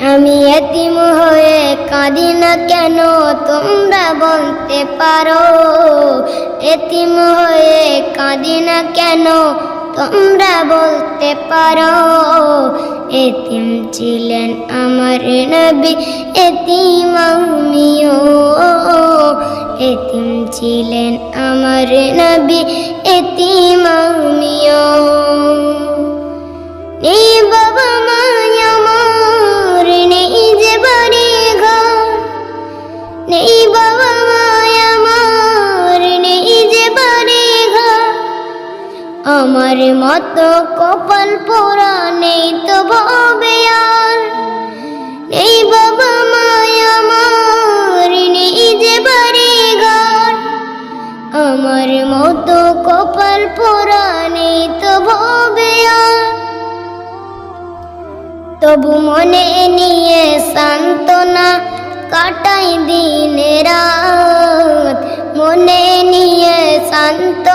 আমি এতিম হয়ে কাঁদি না কেন? তোমরা বলতে পারো, এতিম হয়ে কাঁদি না কেন? তোমরা বলতে পারো, এতিম ছিলেন আমার নবী, এতিম আমিও। এতিম ছিলেন আমার নবী, এতিম আমিও। নেই বাবা আমার মতো কপাল পোড়া নেই তো ভবে আর নেই বাবা মায় আমার, নেই যে বাড়ি ঘর। আমার মতো কপাল পোড়া নেই তো ভবে আর তবু মনে নিয়ে সান্ত্বনা কাটাই দিন রাত। মনে নিয়ে কাটাই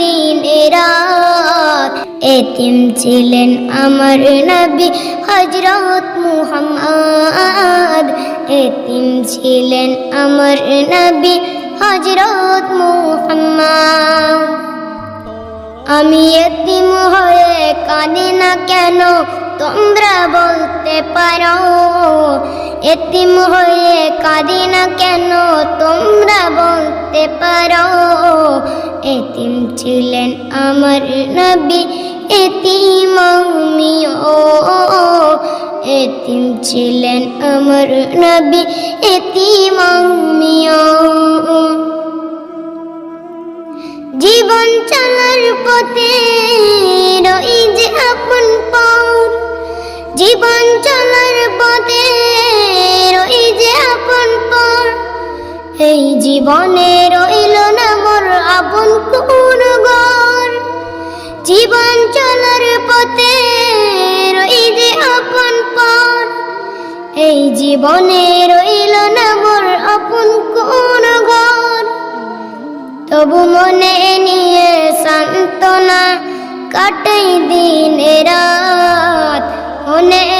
দিন রাত। এতিম ছিলেন আমার নবী হজরত মুহাম্মদ। এতিম ছিলেন আমার নবী হজরত মুহাম্মদ। আমি এতিম হয়ে কাঁদি না কেন তোমরা বলতে পারো? এতিম হয়ে কাঁদি না কেন তোমরা বলতে পারো? এতিম ছিলেন আমার নবী। এতিম আমিও এতিম ছিলেন আমার নবী। এতিম জীবন চলার পথে রই যে আপন পর জীবন চলার পথে এই জীবনে রইল না মোর আপন কোন ঘর জীবন চলার পথে রই যে আপন পর এই জীবনে রইল না মোর আপন কোন ঘর তবু মনে নিয়ে সান্ত্বনা কাটাই দিন রাত। মনে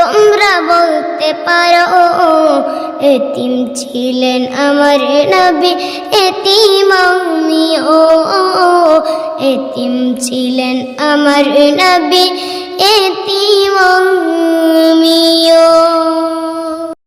তোমরা বলতে পারো এতিম ছিলেন আমার নবী এতিম ও এতিম ছিলেন আমার নবী এতিম